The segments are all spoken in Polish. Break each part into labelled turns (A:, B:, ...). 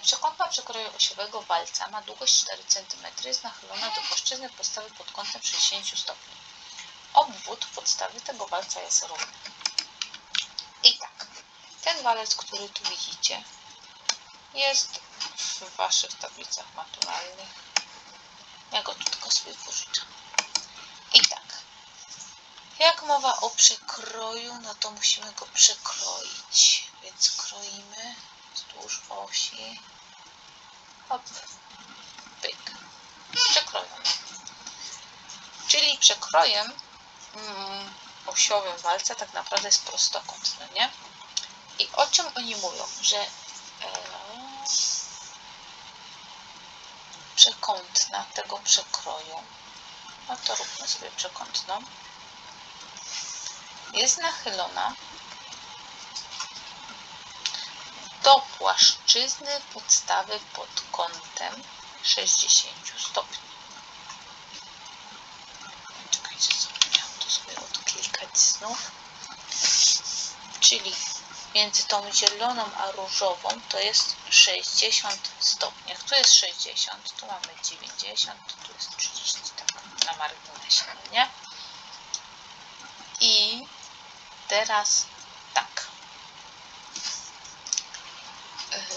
A: Przekątna przekroju osiowego walca ma długość 4 cm, jest nachylona do płaszczyzny podstawy pod kątem 60 stopni. Obwód podstawy tego walca jest równy. I tak, ten walec, który tu widzicie, jest w Waszych tablicach maturalnych. Ja go tu tylko sobie pożyczam. I tak, jak mowa o przekroju, no to musimy go przekroić. Więc kroimy osi. Hop, pyk. Przekroją. Czyli przekrojem mm, osiowym walca tak naprawdę jest prostokąt, no nie? I o czym oni mówią? Że e, przekątna tego przekroju, no to róbmy sobie przekątną, jest nachylona do płaszczyzny podstawy pod kątem 60 stopni. Czekajcie, zapomniałam to sobie odklikać znów. Czyli między tą zieloną a różową to jest 60 stopni. Jak tu jest 60, tu mamy 90, tu jest 30, tak na marginesie, no nie? I teraz tak.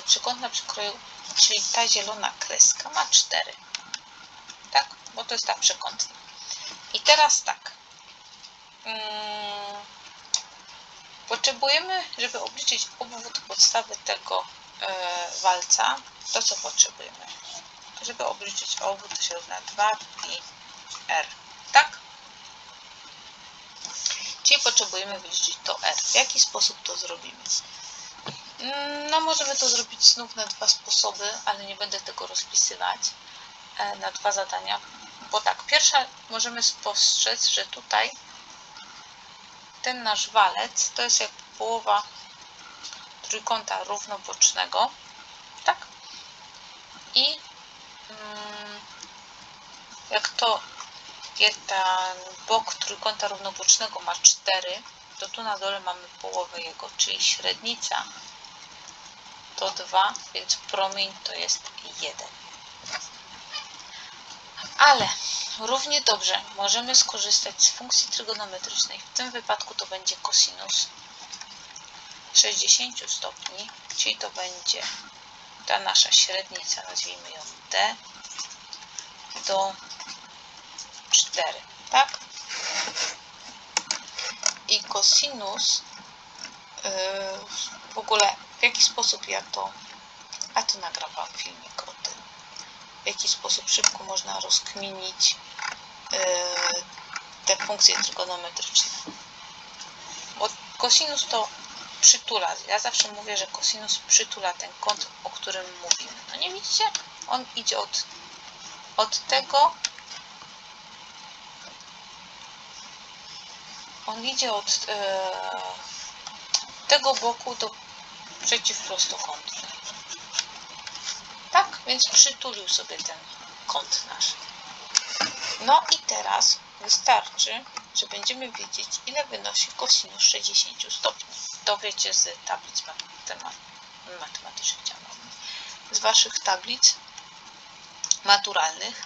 A: Yy, Przekątna przekroju, czyli ta zielona kreska ma 4. Tak? Bo to jest ta przekątna. I teraz tak. Mm, Potrzebujemy, żeby obliczyć obwód podstawy tego e, walca, to co potrzebujemy? Żeby obliczyć obwód to się równa 2 pi r. Tak? Czyli potrzebujemy wyliczyć to r. W jaki sposób to zrobimy? No możemy to zrobić znów na dwa sposoby, ale nie będę tego rozpisywać e, na dwa zadania. Bo tak, pierwsza możemy spostrzec, że tutaj ten nasz walec to jest jak połowa trójkąta równobocznego, tak? I mm, jak to jak ten bok trójkąta równobocznego ma 4, to tu na dole mamy połowę jego, czyli średnica to 2, więc promień to jest 1. Ale równie dobrze możemy skorzystać z funkcji trygonometrycznej. W tym wypadku to będzie kosinus 60 stopni, czyli to będzie ta nasza średnica, nazwijmy ją d, do 4, tak? I kosinus yy, w ogóle w jaki sposób ja to, a to nagram wam filmik o tym, w jaki sposób szybko można rozkminić yy, te funkcje trygonometryczne. Bo kosinus to przytula. Ja zawsze mówię, że kosinus przytula ten kąt, o którym mówimy. No nie widzicie? On idzie od, od tego on idzie od e, tego boku do przeciwprostokątnej. Tak? Więc przytulił sobie ten kąt nasz. No i teraz wystarczy, że będziemy wiedzieć, ile wynosi kosinus 60 stopni. To wiecie z tablic matemat- matematycznych, z waszych tablic maturalnych,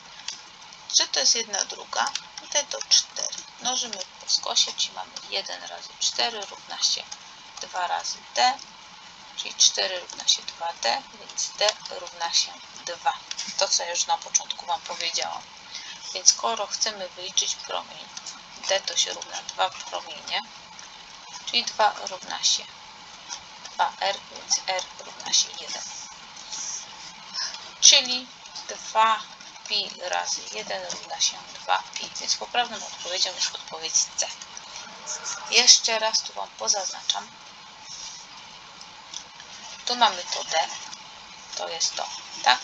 A: że to jest jedna druga i te do 4. Mnożymy po skosie, czyli mamy 1 razy 4 równa się 2 razy d, czyli 4 równa się 2d, więc d równa się 2. To, co już na początku Wam powiedziałam. Więc skoro chcemy wyliczyć promień, d to się równa 2 promienie, czyli 2 równa się 2r, więc r równa się 1. Czyli 2 pi razy 1 równa się 2 pi, więc poprawną odpowiedzią jest odpowiedź C. Jeszcze raz tu Wam pozaznaczam. Tu mamy to D, to jest to, tak?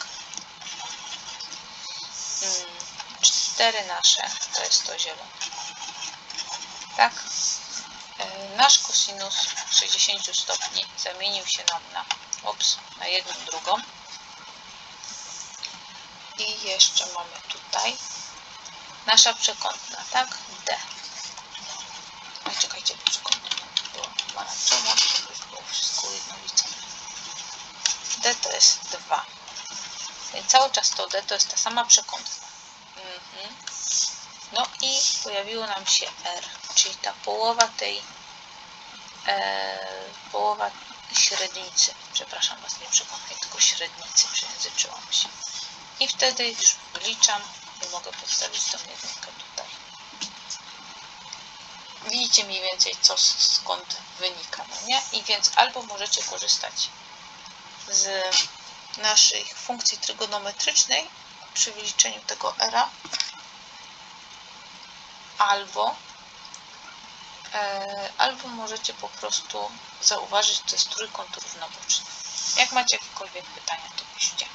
A: Mm, Cztery nasze, to jest to zielone. Tak? E, Nasz kosinus 60 stopni zamienił się nam na, ups, na jedną drugą. I jeszcze mamy tutaj nasza przekątna, tak? D. Oj, czekajcie, przekątna była pomarańczowa, żeby było wszystko jednolicie. D to jest 2. Więc cały czas to D to jest ta sama przekątna. Mhm. No i pojawiło nam się R, czyli ta połowa tej e, połowa średnicy. Przepraszam Was, nie przekątnej, tylko średnicy, przejęzyczyłam się. I wtedy już wyliczam i mogę podstawić tą jedynkę tutaj. Widzicie mniej więcej, co skąd wynika, no nie? I więc albo możecie korzystać z naszych funkcji trygonometrycznej przy wyliczeniu tego era, albo e, albo możecie po prostu zauważyć, to jest trójkąt równoboczny. Jak macie jakiekolwiek pytania, to piszcie.